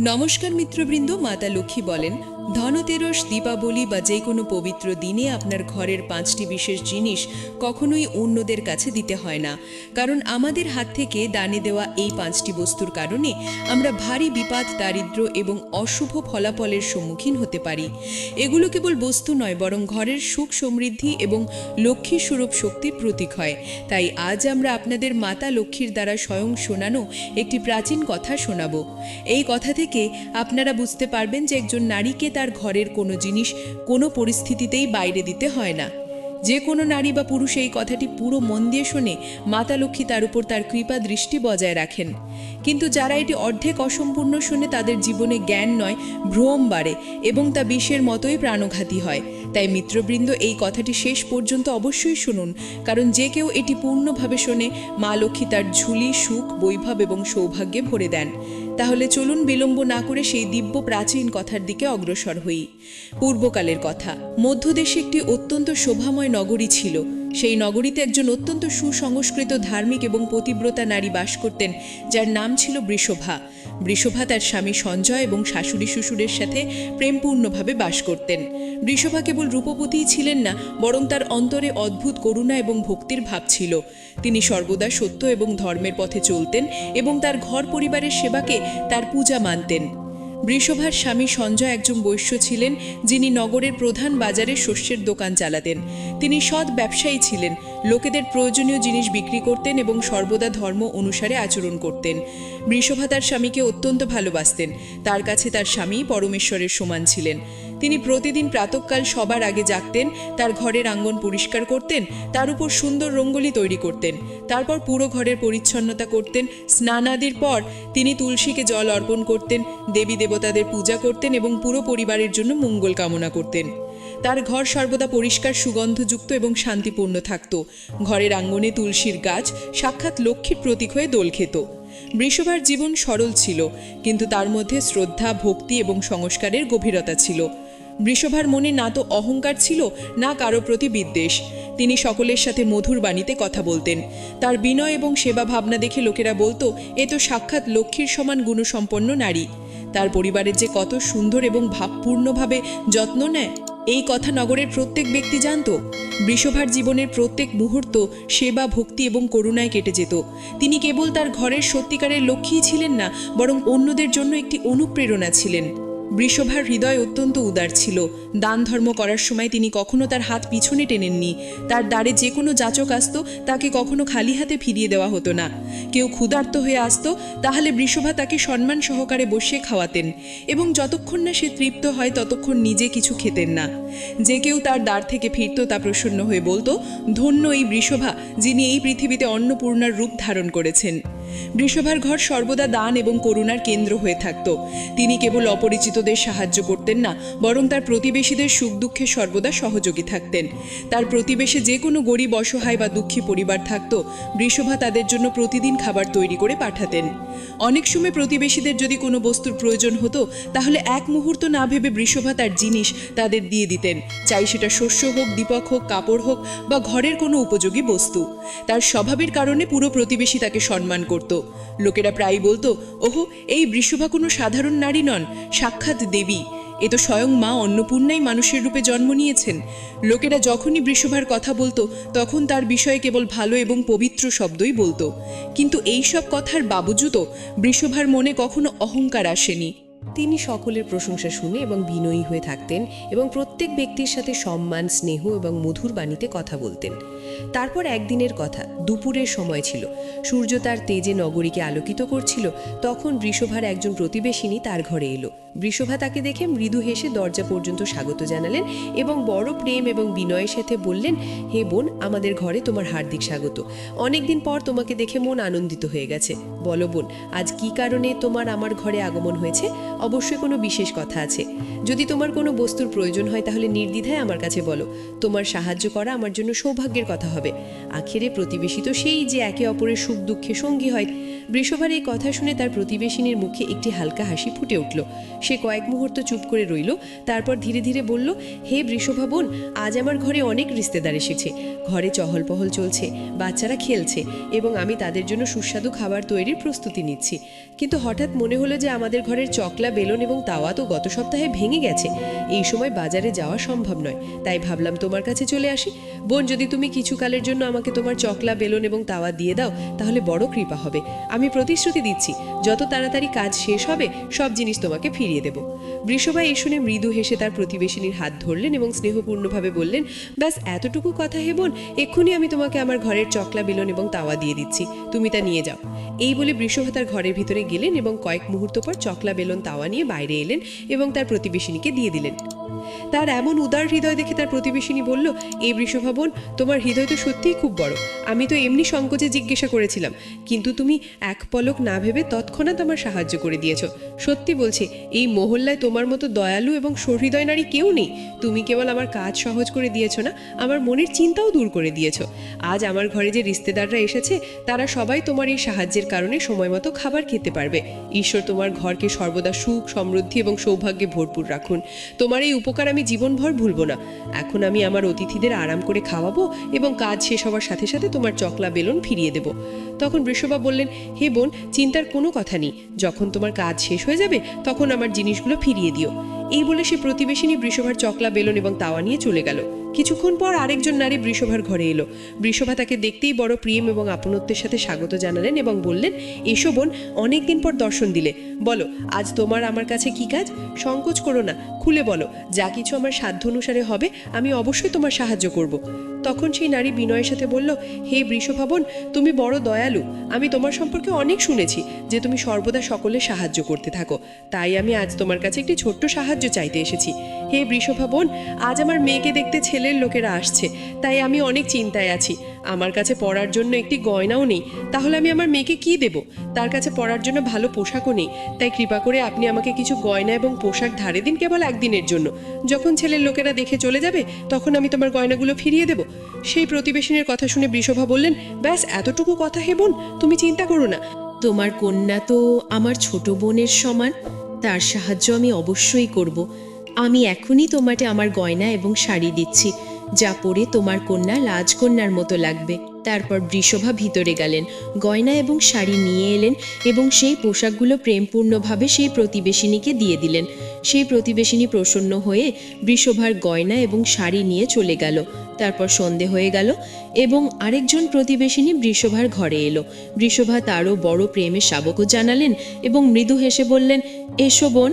নমস্কার মিত্রবৃন্দ মাতা লক্ষ্মী বলেন ধনতেরস, দীপাবলি বা যে কোনো পবিত্র দিনে আপনার ঘরের পাঁচটি বিশেষ জিনিস কখনোই অন্যদের কাছে দিতে হয় না। কারণ আমাদের হাত থেকে দানে দেওয়া এই পাঁচটি বস্তুর কারণে আমরা ভারী বিপাদ দারিদ্র্য এবং অশুভ ফলাফলের সম্মুখীন হতে পারি। এগুলো কেবল বস্তু নয়, বরং ঘরের সুখ সমৃদ্ধি এবং লক্ষ্মী স্বরূপ শক্তির প্রতীক হয়। তাই আজ আমরা আপনাদের মাতা লক্ষ্মীর দ্বারা স্বয়ং শোনানো একটি প্রাচীন কথা শোনাবো। এই কথা থেকে আপনারা বুঝতে পারবেন যে একজন নারীকে তার ঘরের কোনো জিনিস কোনো পরিস্থিতিতেই বাইরে দিতে হয় না। যে কোনো নারী বা পুরুষ এই কথাটি পুরো মন দিয়ে শোনে মাতা লক্ষ্মী তার উপর তার কৃপা দৃষ্টি বজায় রাখেন। কিন্তু যারা এটি অর্ধেক অসম্পূর্ণ শুনে তাদের জীবনে জ্ঞান নয়, ভ্রম বাড়ে এবং তা বিষের মতোই প্রাণঘাতী হয়। তাই মিত্রবৃন্দ এই কথাটি শেষ পর্যন্ত অবশ্যই শুনুন, কারণ যে কেউ এটি পূর্ণভাবে শোনে, মা লক্ষ্মী তার ঝুলি, সুখ, বৈভব এবং সৌভাগ্যে ভরে দেন। তাহলে চলুন বিলম্ব না করে সেই দিব্য প্রাচীন কথার দিকে অগ্রসর হই। পূর্বকালের কথা। মধ্যদেশে একটি অত্যন্ত শোভাময় নগরী ছিল। সেই নগরীতে একজন অত্যন্ত সুসংস্কৃত, ধার্মিক এবং পতিব্রতা নারী বাস করতেন, যার নাম ছিল বৃষভা। বৃষভা তার স্বামী সঞ্জয় এবং শাশুড়ি শ্বশুরের সাথে প্রেমপূর্ণভাবে বাস করতেন। বৃষভা কেবল রূপবতীই ছিলেন না, বরং তার অন্তরে অদ্ভুত করুণা এবং ভক্তির ভাব ছিল। তিনি সর্বদা সত্য এবং ধর্মের পথে চলতেন এবং তার ঘর পরিবারের সেবাকে তার পূজা মানতেন। বৃষভার স্বামী সঞ্জয় একজন বৈশ্য ছিলেন, যিনি নগরের প্রধান বাজারে শস্যের দোকান চালাতেন। তিনি সৎ ব্যবসায়ী ছিলেন, লোকেদের প্রয়োজনীয় জিনিস বিক্রি করতেন এবং সর্বদা ধর্ম অনুসারে আচরণ করতেন। বৃষভা তার স্বামীকে অত্যন্ত ভালোবাসতেন, তার কাছে তার স্বামী পরমেশ্বরের সমান ছিলেন। তিনি প্রতিদিন প্রাতকাল সবার আগে জাগতেন, তার ঘরের আঙ্গন পরিষ্কার করতেন, তার উপর সুন্দর রঙ্গোলি তৈরি করতেন। তারপর পুরো ঘরের পরিচ্ছন্নতা করতেন। স্নানাদির পর তিনি তুলসীকে জল অর্পণ করতেন, দেবী দেবতাদের পূজা করতেন এবং পুরো পরিবারের জন্য মঙ্গল কামনা করতেন। তার ঘর সর্বদা পরিষ্কার, সুগন্ধযুক্ত এবং শান্তিপূর্ণ থাকত। ঘরের আঙ্গনে তুলসীর গাছ সাক্ষাৎ লক্ষ্মীর প্রতীক হয়ে দোল খেত। বৃষভার জীবন সরল ছিল, কিন্তু তার মধ্যে শ্রদ্ধা, ভক্তি এবং সংস্কারের গভীরতা ছিল। বৃষভার মনে না তো অহংকার ছিল, না কারও প্রতি বিদ্বেষ। তিনি সকলের সাথে মধুর বাণীতে কথা বলতেন। তার বিনয় এবং সেবা ভাবনা দেখে লোকেরা বলতো, এ তো সাক্ষাৎ লক্ষ্মীর সমান গুণসম্পন্ন নারী। তার পরিবারের যে কত সুন্দর এবং ভাবপূর্ণভাবে যত্ন নেয়, এই কথা নগরের প্রত্যেক ব্যক্তি জানত। বৃষভার জীবনের প্রত্যেক মুহূর্ত সেবা, ভক্তি এবং করুণায় কেটে যেত। তিনি কেবল তার ঘরের সত্যিকারের লক্ষ্মীই ছিলেন না, বরং অন্যদের জন্য একটি অনুপ্রেরণা ছিলেন। বৃষভার হৃদয় অত্যন্ত উদার ছিল। দান ধর্ম করার সময় তিনি কখনো তার হাত পিছনে টেনেননি। তার দ্বারে যে কোনো যাচক আসত, তাকে কখনো খালি হাতে ফিরিয়ে দেওয়া হতো না। কেউ ক্ষুধার্ত হয়ে আসতো, তাহলে বৃষভা তাকে সম্মান সহকারে বসিয়ে খাওয়াতেন এবং যতক্ষণ না সে তৃপ্ত হয়, ততক্ষণ নিজে কিছু খেতেন না। যে কেউ তার দ্বার থেকে ফিরত তা প্রসন্ন হয়ে বলতো, ধন্য এই বৃষভা, যিনি এই পৃথিবীতে অন্নপূর্ণার রূপ ধারণ করেছেন। বৃষভার ঘর সর্বদা দান এবং করুণার কেন্দ্র হয়ে থাকত। তিনি কেবল অপরিচিতদের সাহায্য করতেন না, বরং তার প্রতিবেশীদের সুখ দুঃখে সর্বদা সহযোগী থাকতেন। তার প্রতিবেশে যে কোনো গরিব অসহায় বা দুঃখী পরিবার থাকত, বৃষভা তাদের জন্য প্রতিদিন খাবার তৈরি করে পাঠাতেন। অনেক সময় প্রতিবেশীদের যদি কোনো বস্তুর প্রয়োজন হতো, তাহলে এক মুহূর্ত না ভেবে বৃষভা তার জিনিস তাদের দিয়ে দিতেন। চাই সেটা শস্য হোক, দীপক হোক, কাপড় হোক বা ঘরের কোনো উপযোগী বস্তু। তার স্বভাবের কারণে পুরো প্রতিবেশী তাকে সম্মান করত। লোকেরা প্রায়ই বলতো, ওহো, এই বৃষভা কোনো সাধারণ নারী নন, সাক্ষাৎ দেবী। এ তো স্বয়ং মা অন্নপূর্ণাই মানুষের রূপে জন্ম নিয়েছেন। লোকেরা যখনই বৃষভার কথা বলতো, তখন তার বিষয়ে কেবল ভালো এবং পবিত্র শব্দই বলতো। কিন্তু এই সব কথার বাবুজুতো বৃষভার মনে কখনো অহংকার আসেনি। তিনি সকলের প্রশংসা শুনে এবং বিনয়ী হয়ে থাকতেন এবং প্রত্যেক ব্যক্তির সাথে সম্মান, স্নেহ এবং মধুর বাণীতে কথা বলতেন। তারপর একদিনের কথা, দুপুরের সময় ছিল। সূর্য তার তেজে নগরীকে আলোকিত করছিল। তখন বৃষভার একজন প্রতিবেশিনী তার ঘরে এলো। বৃষভা তাকে দেখে মৃদু হেসে দরজা পর্যন্ত স্বাগত জানালেন এবং বড় প্রেম এবং বিনয়ের সাথে বললেন, হে বোন, আমাদের ঘরে তোমার হার্দিক স্বাগত। অনেকদিন পর তোমাকে দেখে মন আনন্দিত হয়ে গেছে। বলো বোন, আজ কি কারণে তোমার আমার ঘরে আগমন হয়েছে? অবশ্যই কোনো বিশেষ কথা আছে। যদি তোমার কোনো বস্তুর প্রয়োজন হয় তাহলে নির্দ্বিধায় আমার কাছে বলো। তোমার সাহায্য করা আমার জন্য সৌভাগ্যের কথা হবে। আখেরে প্রতিবেশী তো সেই যে একে অপরের সুখ দুঃখে সঙ্গী হয় বৃষভার এই কথা শুনে তার প্রতিবেশিনীর মুখে একটি হালকা হাসি ফুটে উঠল। সে কয়েক মুহূর্ত চুপ করে রইল, তারপর ধীরে ধীরে বলল, হে বৃষভা বোন, আজ আমার ঘরে অনেক রিস্তেদার এসেছে। ঘরে চহল পহল চলছে, বাচ্চারা খেলছে এবং আমি তাদের জন্য সুস্বাদু খাবার তৈরির প্রস্তুতি নিচ্ছি। কিন্তু হঠাৎ মনে হলো যে আমাদের ঘরের চকলা, বেলন এবং তাওয়া তো গত সপ্তাহে ভেঙে গেছে। এই সময় বাজারে যাওয়া সম্ভব নয়, তাই ভাবলাম তোমার কাছে চলে আসি। বোন, যদি তুমি কিছু কালের জন্য আমাকে তোমার চকলা, বেলুন এবং তাওয়া দিয়ে দাও, তাহলে বড় কৃপা হবে। আমি প্রতিশ্রুতি দিচ্ছি, যত তাড়াতাড়ি কাজ শেষ হবে, সব জিনিস তোমাকে ফিরিয়ে দেব। বৃষভা এই শুনে মৃদু হেসে তার প্রতিবেশিনীর হাত ধরলেন এবং স্নেহপূর্ণভাবে বললেন, ব্যাস, এতটুকু কথা হে বোন, এক্ষুনি আমি তোমাকে আমার ঘরের চকলা, বেলন এবং তাওয়া দিয়ে দিচ্ছি, তুমি তা নিয়ে যাও। এই বলে বৃষভা তার ঘরের ভিতরে গেলেন এবং কয়েক মুহূর্ত পর চকলা, বেলন, তাওয়া নিয়ে বাইরে এলেন এবং তার প্রতিবেশিনীকে দিয়ে দিলেন। তার এমন উদার হৃদয় দেখে তার প্রতিবেশিনী বলল, এই বৃষভাবন তোমার হৃদয় তো সত্যিই খুব বড়। আমি তো এমনি সংকোচে জিজ্ঞাসা করেছিলাম, কিন্তু তুমি এক পলক না ভেবে তৎক্ষণাৎ আমার সাহায্য করে দিয়েছ। সত্যি বলছি, এই মহল্লায় তোমার মতো দয়ালু এবং সহৃদয় নারী কেউ নেই। তুমি কেবল আমার কাজ সহজ করে দিয়েছ না, আমার মনের চিন্তাও দূর করে দিয়েছ। আজ আমার ঘরে যে রিস্তেদাররা এসেছে, তারা সবাই তোমার এই সাহায্যের কারণে সময় মতো খাবার খেতে পারবে। ঈশ্বর তোমার ঘরকে সর্বদা সুখ, সমৃদ্ধি এবং সৌভাগ্যে ভরপুর রাখুন। তোমার এই উপকার আমি জীবনভর ভুলবো না। এখন আমি আমার অতিথিদের আরাম করে খাওয়াবো এবং কাজ শেষ হওয়ার সাথে সাথে তোমার চকলা বেলুন ফিরিয়ে দেব। তখন বৃষবা বললেন, হে বোন, চিন্তার কোনো কথা নেই। যখন তোমার কাজ শেষ হয়ে যাবে, তখন আমার জিনিসগুলো ফিরিয়ে দিও। এই বলে সে প্রতিবেশিনী বৃষভার চকলা বেলুন এবং তাওয়া নিয়ে চলে গেল। কিছুক্ষণ পর আরেকজন নারী বৃষভার ঘরে এলো। বৃষভা তাকে দেখতেই বড় প্রেম এবং আপনত্বের সাথে স্বাগত জানালেন এবং বললেন, এসো বোন, অনেকদিন পর দর্শন দিলে। বলো, আজ তোমার আমার কাছে কি কাজ? সংকোচ করো না, খুলে বলো। যা কিছু আমার সাধ্য অনুসারে হবে, আমি অবশ্যই তোমার সাহায্য করব। তখন সেই নারী বিনয়ের সাথে বলল, হে বৃষভাবন তুমি বড় দয়ালু। আমি তোমার সম্পর্কে অনেক শুনেছি যে তুমি সর্বদা সকলের সাহায্য করতে থাকো। তাই আমি আজ তোমার কাছে একটি ছোট্ট সাহায্য চাইতে এসেছি। হে বৃষভাবন, আজ আমার মেয়েকে দেখতে ছেলের লোকেরা আসছে, তাই আমি অনেক চিন্তায় আছি। আমার কাছে পরার জন্য একটি গয়নাও নেই, তাহলে আমি আমার মেয়েকে কি দেব? তার কাছে পরার জন্য ভালো পোশাকও নেই, তাই কৃপা করে আপনি আমাকে কিছু গয়না এবং পোশাক ধারে দিন কেবল একদিনের জন্য। যখন ছেলের লোকেরা দেখে চলে যাবে, তখন আমি তোমার গয়নাগুলো ফিরিয়ে দেব। সেই প্রতিবেশিনীর কথা শুনে বৃষভা বললেন, ব্যাস, এতটুকু কথা হে বোন, তুমি চিন্তা করো না। তোমার কন্যা তো আমার ছোট বোনের সমান, তার সাহায্য আমি অবশ্যই করব। আমি এখনই তোমাকে আমার গয়না এবং শাড়ি দিচ্ছি, যা পরে তোমার কন্যা রাজকন্যার মতো লাগবে। তারপর বৃষভা ভিতরে গেলেন। গয়না এবং শাড়ি নিয়ে এলেন এবং সেই পোশাকগুলো প্রেমপূর্ণভাবে সেই প্রতিবেশিনীকে দিয়ে দিলেন। সেই প্রতিবেশিনী প্রসন্ন হয়ে বৃষভার গয়না এবং শাড়ি নিয়ে চলে গেল। তারপর সন্ধে হয়ে গেল এবং আরেকজন প্রতিবেশিনী বৃষভার ঘরে এলো। বৃষভা তারও বড় প্রেমের শাবকও জানালেন এবং মৃদু হেসে বললেন, এসো বোন,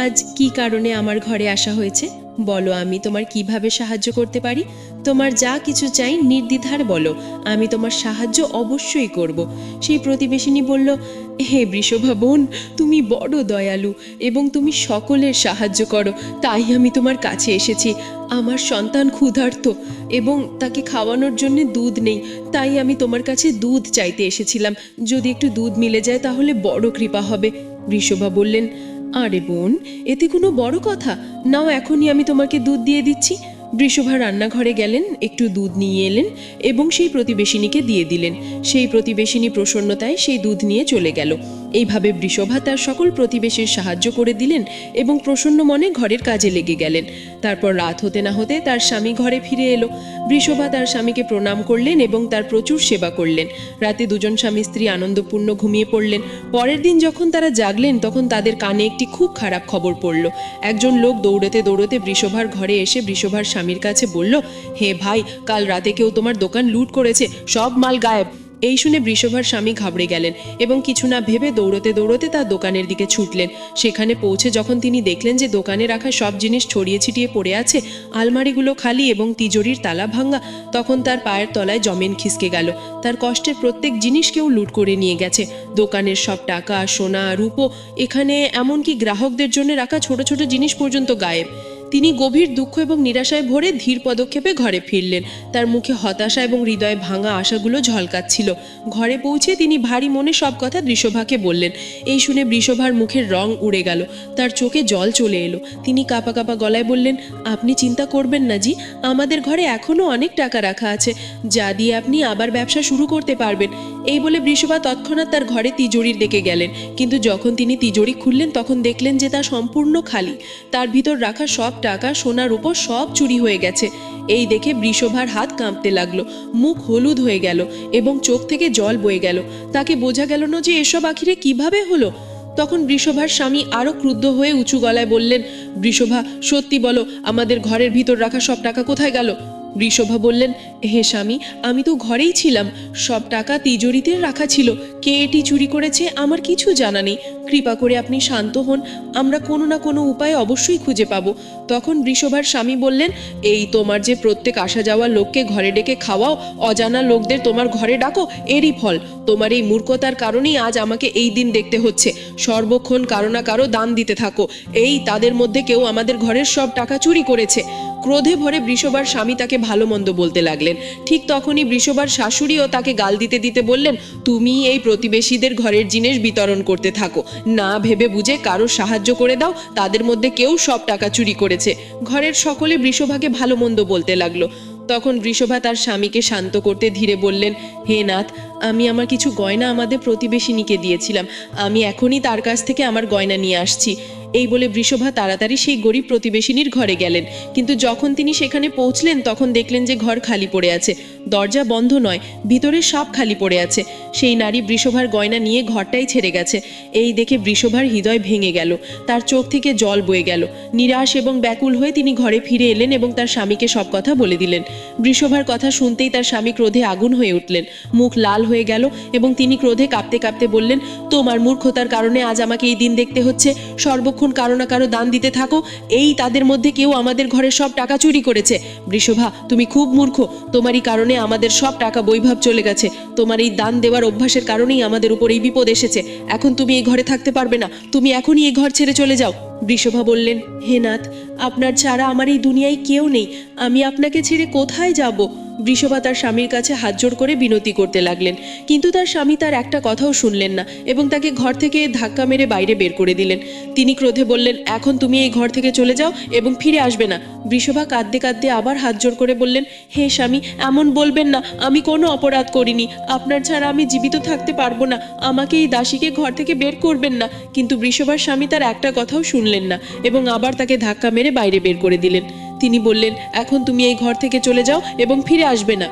আজ কি কারণে আমার ঘরে আসা হয়েছে? বলো আমি তোমার কীভাবে সাহায্য করতে পারি? তোমার যা কিছু চাই নির্দ্বিধার বলো, আমি তোমার সাহায্য অবশ্যই করব। সেই প্রতিবেশিনী বলল, হে বৃষভা বোন, তুমি বড় দয়ালু এবং তুমি সকলের সাহায্য করো, তাই আমি তোমার কাছে এসেছি। আমার সন্তান ক্ষুধার্ত এবং তাকে খাওয়ানোর জন্য দুধ নেই, তাই আমি তোমার কাছে দুধ চাইতে এসেছিলাম। যদি একটু দুধ মিলে যায় তাহলে বড় কৃপা হবে। বৃষভা বললেন, আরে বোন, এতে কোনো বড় কথা? নাও এখনই আমি তোমাকে দুধ দিয়ে দিচ্ছি। বৃষভা রান্নাঘরে গেলেন, একটু দুধ নিয়ে এলেন এবং সেই প্রতিবেশিনীকে দিয়ে দিলেন। সেই প্রতিবেশিনী প্রসন্নতায় সেই দুধ নিয়ে চলে গেল। এইভাবে বৃষভা তার সকল প্রতিবেশীর সাহায্য করে দিলেন এবং প্রসন্ন মনে ঘরের কাজে লেগে গেলেন। তারপর রাত হতে না হতে তার স্বামী ঘরে ফিরে এলো। বৃষভা তার স্বামীকে প্রণাম করলেন এবং তার প্রচুর সেবা করলেন। রাতে দুজন স্বামী স্ত্রী আনন্দপূর্ণ ঘুমিয়ে পড়লেন। পরের দিন যখন তারা জাগলেন, তখন তাদের কানে একটি খুব খারাপ খবর পড়ল। একজন লোক দৌড়তে দৌড়তে বৃষভার ঘরে এসে বৃষভার স্বামীর কাছে বলল, হে ভাই, কাল রাতে কেউ তোমার দোকান লুট করেছে। সব মাল গায়েব। এই শুনে বৃষভার স্বামী ঘাবড়ে গেলেন এবং কিছু না ভেবে দৌড়তে দৌড়তে তার দোকানের দিকে ছুটলেন। সেখানে পৌঁছে যখন তিনি দেখলেন যে দোকানে রাখা সব জিনিস ছড়িয়ে ছিটিয়ে পড়ে আছে, আলমারিগুলো খালি এবং তিজোরির তালা ভাঙ্গা তখন তার পায়ের তলায় জমেন খিসকে গেল। তার কষ্টের প্রত্যেক জিনিস কেউ লুট করে নিয়ে গেছে। দোকানের সব টাকা, সোনা, রূপো, এখানে এমনকি গ্রাহকদের জন্য রাখা ছোট ছোট জিনিস পর্যন্ত গায়েব। তিনি গভীর দুঃখ এবং নিরাশায় ভরে ধীর পদক্ষেপে ঘরে ফিরলেন। তার মুখে হতাশা এবং হৃদয়ে ভাঙা আশাগুলো ঝলকাচ্ছিল। ঘরে পৌঁছে তিনি ভারী মনে সব কথা বৃষভাকে বললেন। এই শুনে বৃষভার মুখের রং উড়ে গেল। তার চোখে জল চলে এলো। তিনি কাপা কাপা গলায় বললেন, আপনি চিন্তা করবেন না জি। আমাদের ঘরে এখনও অনেক টাকা রাখা আছে। যা দিয়ে আপনি আবার ব্যবসা শুরু করতে পারবেন। এই বলে বৃষভা তৎক্ষণাৎ তার ঘরে তিজোরির দিকে গেলেন। কিন্তু যখন তিনি তিজোরি খুললেন, তখন দেখলেন যে তা সম্পূর্ণ খালি। তার ভিতর রাখা সব টাকা সোনার উপর সব চুরি হয়ে গেছে। এই দেখে বৃষভার হাত কাঁপতে লাগল। মুখ হলুদ হয়ে গেল এবং চোখ থেকে জল বয়ে গেল। তাকে বোঝা গেল না যে এসব আখিরে কীভাবে হলো। তখন বৃষভার স্বামী আরও ক্রুদ্ধ হয়ে উঁচু গলায় বললেন, বৃষভা, সত্যি বলো, আমাদের ঘরের ভিতর রাখা সব টাকা কোথায় গেল? বৃষভা বললেন, হে স্বামী, আমি তো ঘরেই ছিলাম। সব টাকা তিজোরিতে রাখা ছিল। কে এটি চুরি করেছে আমার কিছু জানা নেই। কৃপা করে আপনি শান্ত হন। আমরা কোনো না কোনো উপায় অবশ্যই খুঁজে পাবো। তখন বৃষভার স্বামী বললেন, এই তোমার যে প্রত্যেক আসা যাওয়া লোককে ঘরে ডেকে খাওয়াও, অজানা লোকদের তোমার ঘরে ডাকো, এরই ফল। তোমার এই মূর্খতার কারণেই আজ আমাকে এই দিন দেখতে হচ্ছে। সর্বক্ষণ কারও না কারও দান দিতে থাকো। এই তাদের মধ্যে কেউ আমাদের ঘরের সব টাকা চুরি করেছে। ক্রোধে ভরে বৃষবার স্বামী তাকে ভালো মন্দ বলতে লাগলেন। ঠিক তখনই বৃষবার শাশুড়িও তাকে গাল দিতে দিতে বললেন তুমি এই প্রতিবেশীদের ঘরের জিনিস বিতরণ করতে থাকো। না ভেবে বুঝে কারও সাহায্য করে দাও, তাদের মধ্যে কেউ সব টাকা চুরি করেছে। ঘরের সকলে বৃষভাকে ভালো মন্দ বলতে লাগল। তখন বৃষভা তার স্বামীকে শান্ত করতে ধীরে বললেন, হে নাথ, আমি আমার কিছু গয়না আমাদের প্রতিবেশিনীকে দিয়েছিলাম। আমি এখনই তার কাছ থেকে আমার গয়না নিয়ে আসছি। এই বলে বৃষভা তাড়াতাড়ি সেই গরিব প্রতিবেশিনীর ঘরে গেলেন। কিন্তু যখন তিনি সেখানে পৌঁছলেন, তখন দেখলেন যে ঘর খালি পড়ে আছে। দরজা বন্ধ নয়, ভিতরে সব খালি পড়ে আছে। সেই নারী বৃষভার গয়না নিয়ে ঘরটাই ছেড়ে গেছে। এই দেখে বৃষভার হৃদয় ভেঙে গেল, তার চোখ থেকে জল বয়ে গেল। নিরাশ এবং ব্যাকুল হয়ে তিনি ঘরে ফিরে এলেন এবং তার স্বামীকে সব কথা বলে দিলেন। বৃষভার কথা শুনতেই তার স্বামী ক্রোধে আগুন হয়ে উঠলেন। মুখ লাল হয়ে গেল এবং তিনি ক্রোধে কাঁপতে কাঁপতে বললেন, তোমার মূর্খতার কারণে আজ আমাকে এই দিন দেখতে হচ্ছে। সর্বক্ষণ কারও না কারও দান দিতে থাকো, এই তাদের মধ্যে কেউ আমাদের ঘরের সব টাকা চুরি করেছে। বৃষভা, তুমি খুব মূর্খ। তোমারই কারণে আমাদের সব টাকা বৈভব চলে গেছে। তোমার এই দান দেওয়ার অভ্যাসের কারণেই আমাদের উপর এই বিপদ এসেছে। এখন তুমি এই ঘরে থাকতে পারবে না। তুমি এখনই এই ঘর ছেড়ে চলে যাও। বৃষভা বললেন, হে নাথ, আপনার ছাড়া আমার এই দুনিয়ায় কেউ নেই। আমি আপনাকে ছেড়ে কোথায় যাব? বৃষভা তার স্বামীর কাছে হাত জোড় করে বিনতি করতে লাগলেন। কিন্তু তার স্বামী তার একটা কথাও শুনলেন না এবং তাকে ঘর থেকে ধাক্কা মেরে বাইরে বের করে দিলেন। তিনি ক্রোধে বললেন, এখন তুমি এই ঘর থেকে চলে যাও এবং ফিরে আসবে না। বৃষভা কাঁদতে কাঁদতে আবার হাত জোড় করে বললেন, হে স্বামী, এমন বলবেন না, আমি কোনো অপরাধ করিনি। আপনার ছাড়া আমি জীবিত থাকতে পারব না। আমাকে এই দাসীকে ঘর থেকে বের করবেন না। কিন্তু বৃষভার স্বামী তার একটা কথাও শুনলেন না এবং আবার তাকে ধাক্কা মেরে বাইরে বের করে দিলেন। তিনি বললেন, এখন তুমি এই ঘর থেকে চলে যাও এবং ফিরে আসবে না।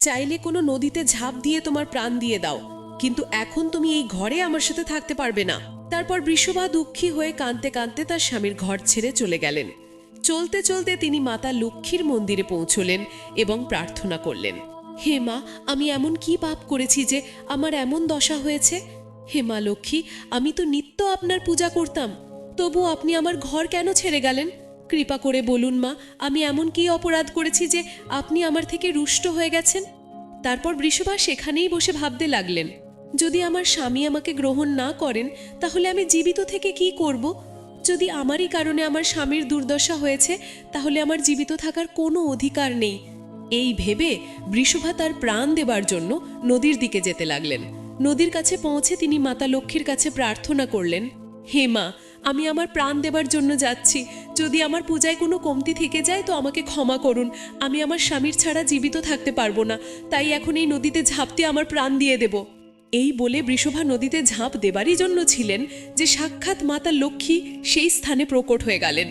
চাইলে কোনো নদীতে ঝাঁপ দিয়ে তোমার প্রাণ দিয়ে দাও। কিন্তু এখন তুমি এই ঘরে আমার সাথে থাকতে পারবে না। তারপর বৃষভা দুঃখী হয়ে কাঁদতে কাঁদতে তার স্বামীর ঘর ছেড়ে চলে গেলেন। চলতে চলতে তিনি মাতা লক্ষ্মীর মন্দিরে পৌঁছলেন এবং প্রার্থনা করলেন, হে মা, আমি এমন কি পাপ করেছি যে আমার এমন দশা হয়েছে? হে মা লক্ষ্মী, আমি তো নিত্য আপনার পূজা করতাম। তবু আপনি আমার ঘর কেন ছেড়ে গেলেন? কৃপা করে বলুন মা, আমি এমন কি অপরাধ করেছি যে আপনি আমার থেকে রুষ্ট হয়ে গেছেন? তারপর বৃষভা সেখানেই বসে ভাবতে লাগলেন, যদি আমার স্বামী আমাকে গ্রহণ না করেন, তাহলে আমি জীবিত থেকে কি করব? যদি আমারই কারণে আমার স্বামীর দুর্দশা হয়েছে, তাহলে আমার জীবিত থাকার কোনো অধিকার নেই। এই ভেবে বৃষভা তার প্রাণ দেবার জন্য নদীর দিকে যেতে লাগলেন। নদীর কাছে পৌঁছে তিনি মাতা লক্ষ্মীর কাছে প্রার্থনা করলেন, হে মা আমি আমার প্রাণ দেবার জন্য যাচ্ছি। যদি আমার পূজায় কোনো কমতি থেকে যায়, তো আমাকে ক্ষমা করুন। আমি আমার স্বামীর ছাড়া জীবিত থাকতে পারব না। তাই এখন এই নদীতে ঝাঁপতে আমার প্রাণ দিয়ে দেব। এই বলে বৃষভা নদীতে ঝাঁপ দেবারই জন্য ছিলেন, যে সাক্ষাৎ মাতা লক্ষ্মী সেই স্থানে প্রকট হয়ে গেলেন।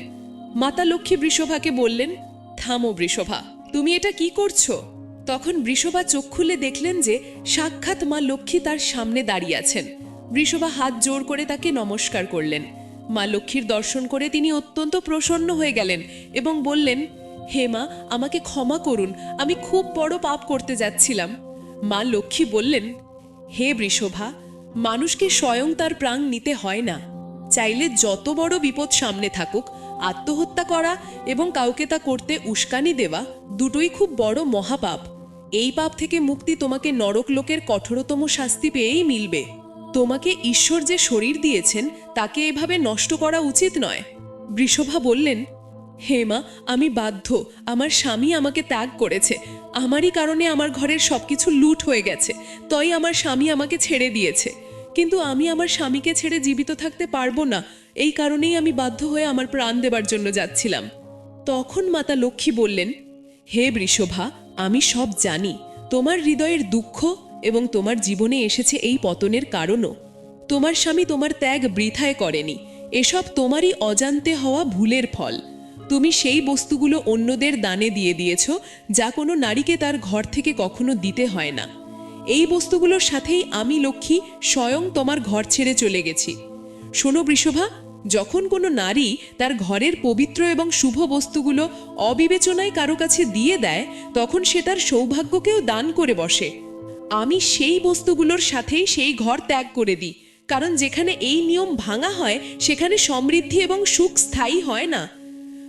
মাতা লক্ষ্মী বৃষভাকে বললেন, থামো বৃষভা, তুমি এটা কি করছ? তখন বৃষভা চোখ খুলে দেখলেন যে সাক্ষাৎ মা লক্ষ্মী তার সামনে দাঁড়িয়ে আছেন। বৃষভা হাত জোর করে তাকে নমস্কার করলেন। মা লক্ষ্মীর দর্শন করে তিনি অত্যন্ত প্রসন্ন হয়ে গেলেন এবং বললেন, হে মা, আমাকে ক্ষমা করুন, আমি খুব বড় পাপ করতে যাচ্ছিলাম। মা লক্ষ্মী বললেন, হে বৃষভা, মানুষকে স্বয়ং তার প্রাণ নিতে হয় না। চাইলে যত বড় বিপদ সামনে থাকুক, আত্মহত্যা করা এবং কাউকে তা করতে উস্কানি দেওয়া দুটোই খুব বড় মহাপাপ। এই পাপ থেকে মুক্তি তোমাকে নরক লোকের কঠোরতম শাস্তি পেয়েই মিলবে। তোমাকে ঈশ্বর যে শরীর দিয়েছেন, তাকে এভাবে নষ্ট করা উচিত নয়। বৃষভা বললেন, হে মা, আমি বাধ্য। আমার স্বামী আমাকে ত্যাগ করেছে। আমারই কারণে আমার ঘরের সবকিছু লুট হয়ে গেছে। তাই আমার স্বামী আমাকে ছেড়ে দিয়েছে। কিন্তু আমি আমার স্বামীকে ছেড়ে জীবিত থাকতে পারব না। এই কারণেই আমি বাধ্য হয়ে আমার প্রাণ দেবার জন্য যাচ্ছিলাম। তখন মাতা লক্ষ্মী বললেন, হে বৃষভা, আমি সব জানি। তোমার হৃদয়ের দুঃখ এবং তোমার জীবনে এসেছে এই পতনের কারণও। তোমার স্বামী তোমার ত্যাগ বৃথায় করেনি। এসব তোমারই অজান্তে হওয়া ভুলের ফল। তুমি সেই বস্তুগুলো অন্যদের দানে দিয়ে দিয়েছ, যা কোনো নারীকে তার ঘর থেকে কখনো দিতে হয় না। এই বস্তুগুলোর সাথেই আমি, লক্ষ্মী, স্বয়ং তোমার ঘর ছেড়ে চলে গেছি। শোনো বৃষভা, যখন কোনো নারী তার ঘরের পবিত্র এবং শুভ বস্তুগুলো অবিবেচনায় কারও কাছে দিয়ে দেয়, তখন সে তার সৌভাগ্যকেও দান করে বসে। আমি সেই বস্তুগুলোর সাথেই সেই ঘর ত্যাগ করে দিই। কারণ যেখানে এই নিয়ম ভাঙা হয়, সেখানে সমৃদ্ধি এবং সুখ স্থায়ী হয় না।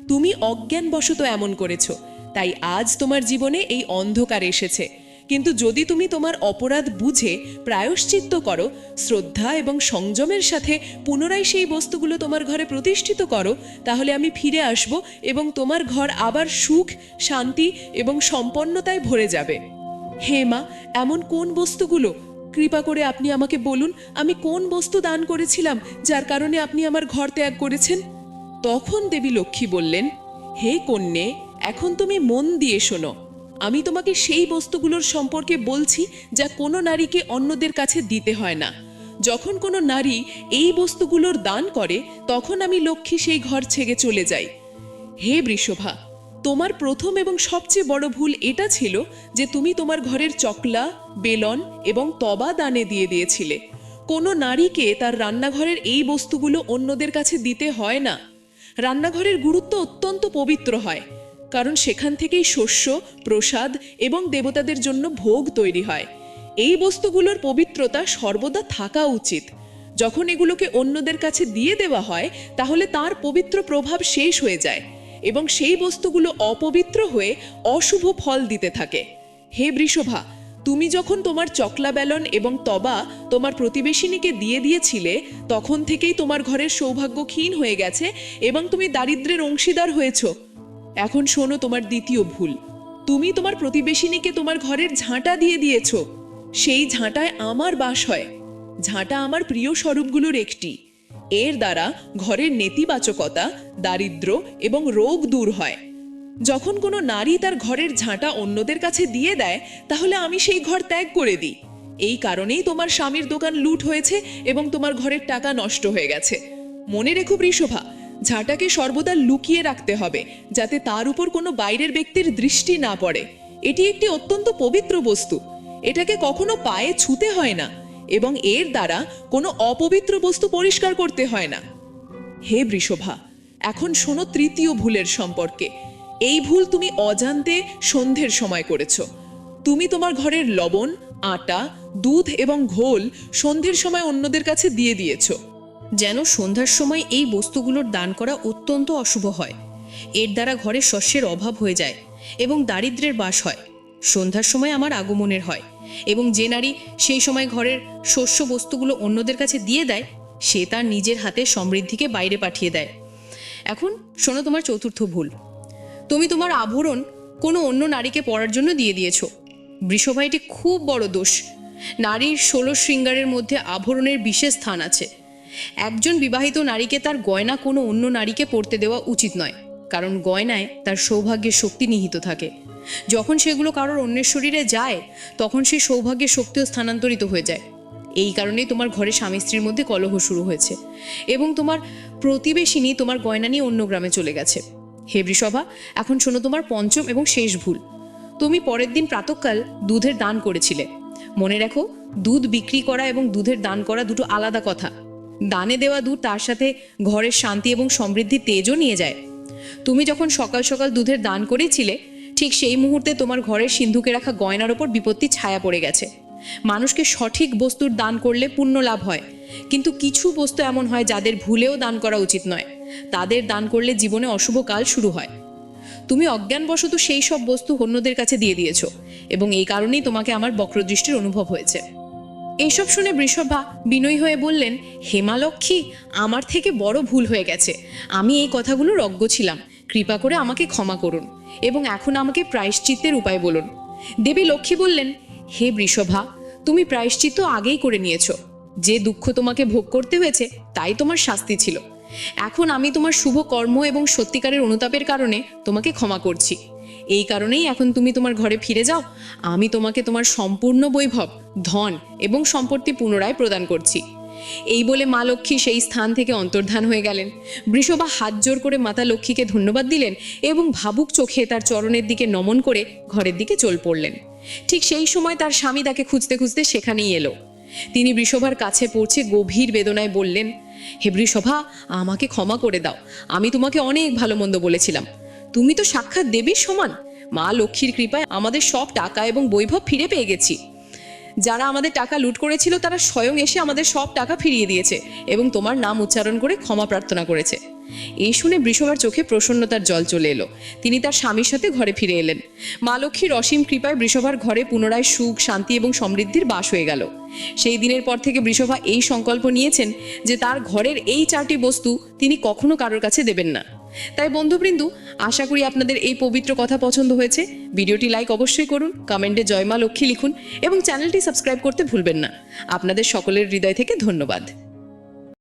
তুমি অজ্ঞানবশত এমন করেছ। তাই আজ তোমার জীবনে এই অন্ধকার এসেছে। কিন্তু যদি তুমি তোমার অপরাধ বুঝে, প্রায়শ্চিত্ত করো, শ্রদ্ধা এবং সংযমের সাথে পুনরায় সেই বস্তুগুলো তোমার ঘরে প্রতিষ্ঠিত করো, তাহলে আমি ফিরে আসব এবং তোমার ঘর আবার সুখ, শান্তি এবং সম্পন্নতায় ভরে যাবে। হে মা, এমন কোন বস্তুগুলো? কৃপা করে আপনি আমাকে বলুন, আমি কোন বস্তু দান করেছিলাম যার কারণে আপনি আমার ঘর ত্যাগ করেছেন? তখন দেবী লক্ষ্মী বললেন, হে কন্যে, এখন তুমি মন দিয়ে শোনো। আমি তোমাকে সেই বস্তুগুলোর সম্পর্কে বলছি যা কোনো নারীকে অন্যদের কাছে দিতে হয় না। যখন কোনো নারী এই বস্তুগুলোর দান করে, তখন আমি লক্ষ্মী সেই ঘর ছেড়ে চলে যাই। হে বৃষভা তোমার প্রথম এবং সবচেয়ে বড় ভুল এটা ছিল যে তুমি তোমার ঘরের চকলা, বেলন এবং তবা দানে দিয়ে দিয়েছিলে। কোনো নারীকে তার রান্নাঘরের এই বস্তুগুলো অন্যদের কাছে দিতে হয় না। রান্নাঘরের গুরুত্ব অত্যন্ত পবিত্র হয়, কারণ সেখান থেকেই শস্য, প্রসাদ এবং দেবতাদের জন্য ভোগ তৈরি হয়। এই বস্তুগুলোর পবিত্রতা সর্বদা থাকা উচিত। যখন এগুলোকে অন্যদের কাছে দিয়ে দেওয়া হয়, তাহলে তার পবিত্র প্রভাব শেষ হয়ে যায়। এবং সেই বস্তুগুলো অপবিত্র হয়ে অশুভ ফল দিতে থাকে। হে বৃষভা, তুমি যখন তোমার চকলা বেলন এবং তবা তোমার প্রতিবেশিনীকে দিয়ে দিয়েছিলে, তখন থেকেই তোমার ঘরের সৌভাগ্য ক্ষীণ হয়ে গেছে এবং তুমি দারিদ্রের অংশীদার হয়েছ। এখন শোনো তোমার দ্বিতীয় ভুল। তুমি তোমার প্রতিবেশিনীকে তোমার ঘরের ঝাঁটা দিয়ে দিয়েছ। সেই ঝাঁটায় আমার বাস হয়। ঝাঁটা আমার প্রিয় স্বরূপগুলোর একটি। এর দ্বারা ঘরের নেতিবাচকতা, দারিদ্র এবং রোগ দূর হয়। যখন কোনো নারী তার ঘরের ঝাঁটা অন্যদের কাছে দিয়ে দেয়, তাহলে আমি সেই ঘর ত্যাগ করে দিই। এই কারণেই তোমার স্বামীর দোকান লুট হয়েছে এবং তোমার ঘরের টাকা নষ্ট হয়ে গেছে। মনে রেখো বৃষভা, ঝাঁটাকে সর্বদা লুকিয়ে রাখতে হবে, যাতে তার উপর কোনো বাইরের ব্যক্তির দৃষ্টি না পড়ে। এটি একটি অত্যন্ত পবিত্র বস্তু। এটাকে কখনো পায়ে ছুতে হয় না। এবং এর দ্বারা কোনো অপবিত্র বস্তু পরিষ্কার করতে হয় না। হে বৃষভা, এখন শোনো তৃতীয় ভুলের সম্পর্কে। এই ভুল তুমি অজান্তে সন্ধ্যের সময় করেছ। তুমি তোমার ঘরের লবণ, আটা, দুধ এবং ঘোল সন্ধ্যের সময় অন্যদের কাছে দিয়ে দিয়েছ। যেন সন্ধ্যার সময় এই বস্তুগুলোর দান করা অত্যন্ত অশুভ হয়। এর দ্বারা ঘরে শস্যের অভাব হয়ে যায় এবং দারিদ্রের বাস হয়। সন্ধ্যার সময় আমার আগমনের হয়। এবং যে নারী সেই সময় ঘরের শস্য বস্তুগুলো অন্যদের কাছে দিয়ে দেয়, সে তার নিজের হাতে সমৃদ্ধিকে বাইরে পাঠিয়ে দেয়। এখন শোনো তোমার চতুর্থ ভুল। তুমি তোমার আভরণ কোনো অন্য নারীকে পরার জন্য দিয়ে দিয়েছ। বৃষভাইটি খুব বড় দোষ। নারীর ষোলো শৃঙ্গারের মধ্যে আভরণের বিশেষ স্থান আছে। একজন বিবাহিত নারীকে তার গয়না কোনো অন্য নারীকে পরতে দেওয়া উচিত নয়, কারণ গয়নায় তার সৌভাগ্যের শক্তি নিহিত থাকে। যখন সেগুলো কারোর অন্যের শরীরে যায়, তখন সেই সৌভাগ্যের শক্তিও স্থানান্তরিত হয়ে যায়। এই কারণেই তোমার ঘরে স্বামী স্ত্রীর মধ্যে কলহ শুরু হয়েছে এবং তোমার প্রতিবেশিনী তোমার গয়না নিয়ে অন্য গ্রামে চলে গেছে। হে বৃষভা এখন শোনো তোমার পঞ্চম এবং শেষ ভুল। তুমি পরের দিন প্রাতকাল দুধের দান করেছিলে। মনে রাখো, দুধ বিক্রি করা এবং দুধের দান করা দুটো আলাদা কথা। দানে দেওয়া দুধ তার সাথে ঘরের শান্তি এবং সমৃদ্ধির তেজও নিয়ে যায়। তুমি যখন সকাল সকাল দুধের দান করেছিলে ঠিক সেই মুহূর্তে তোমার ঘরের সিন্ধুকে রাখা গয়নার ওপর বিপত্তি ছায়া পড়ে গেছে। মানুষকে সঠিক বস্তুর দান করলে পুণ্য লাভ হয়। কিন্তু কিছু বস্তু এমন হয় যাদের ভুলেও দান করা উচিত নয়। তাদের দান করলে জীবনে অশুভ কাল শুরু হয়। তুমি অজ্ঞানবশত সেই সব বস্তু অন্যদের কাছে দিয়ে দিয়েছ এবং এই কারণেই তোমাকে আমার বক্রদৃষ্টির অনুভব হয়েছে। এইসব শুনে বৃষভা বিনয়ী হয়ে বললেন, হেমালক্ষ্মী, আমার থেকে বড় ভুল হয়ে গেছে। আমি এই কথাগুলোর অজ্ঞ ছিলাম। কৃপা করে আমাকে ক্ষমা করুন। এবং এখন আমাকে প্রায়শ্চিত্তের উপায় বলুন। দেবী লক্ষ্মী বললেন, হে বৃষভা, তুমি প্রায়শ্চিত্ত আগেই করে নিয়েছ। যে দুঃখ তোমাকে ভোগ করতে হয়েছে, তাই তোমার শাস্তি ছিল। এখন আমি তোমার শুভ কর্ম এবং সত্যিকারের অনুতাপের কারণে তোমাকে ক্ষমা করছি। এই কারণেই এখন তুমি তোমার ঘরে ফিরে যাও। আমি তোমাকে তোমার সম্পূর্ণ বৈভব, ধন এবং সম্পত্তি পুনরায় প্রদান করছি। এই বলে মা লক্ষ্মী সেই স্থান থেকে অন্তর্ধান হয়ে গেলেন। বৃষভা হাত জোর করে মাতা লক্ষ্মীকে ধন্যবাদ দিলেন এবং ভাবুক চোখে তার চরণের দিকে নমন করে ঘরের দিকে চল পড়লেন। ঠিক সেই সময় তার স্বামী তাকে খুঁজতে খুঁজতে সেখানেই এলো। তিনি বৃষভার কাছে পৌঁছে গভীর বেদনায় বললেন, হে বৃষভা, আমাকে ক্ষমা করে দাও। আমি তোমাকে অনেক ভালো মন্দ বলেছিলাম। তুমি তো সাক্ষাৎ দেবীর সমান। মা লক্ষ্মীর কৃপায় আমাদের সব টাকা এবং বৈভব ফিরে পেয়ে গেছি। যারা আমাদের টাকা লুট করেছিল, তারা স্বয়ং এসে আমাদের সব টাকা ফিরিয়ে দিয়েছে এবং তোমার নাম উচ্চারণ করে ক্ষমা প্রার্থনা করেছে। এই শুনে বৃষভার চোখে প্রসন্নতার জল চলে এলো। তিনি তার স্বামীর সাথে ঘরে ফিরে এলেন। মা লক্ষ্মীর অসীম কৃপায় বৃষভার ঘরে পুনরায় সুখ, শান্তি এবং সমৃদ্ধির বাস হয়ে গেল। সেই দিনের পর থেকে বৃষভা এই সংকল্প নিয়েছেন যে তার ঘরের এই চারটি বস্তু তিনি কখনো কারোর কাছে দেবেন না। তাই বন্ধুবৃন্দু, আশা করি আপনাদের এই পবিত্র কথা পছন্দ হয়েছে। ভিডিওটি লাইক অবশ্যই করুন, কমেন্টে জয়মা লক্ষ্মী লিখুন এবং চ্যানেলটি সাবস্ক্রাইব করতে ভুলবেন না। আপনাদের সকলের হৃদয় থেকে ধন্যবাদ।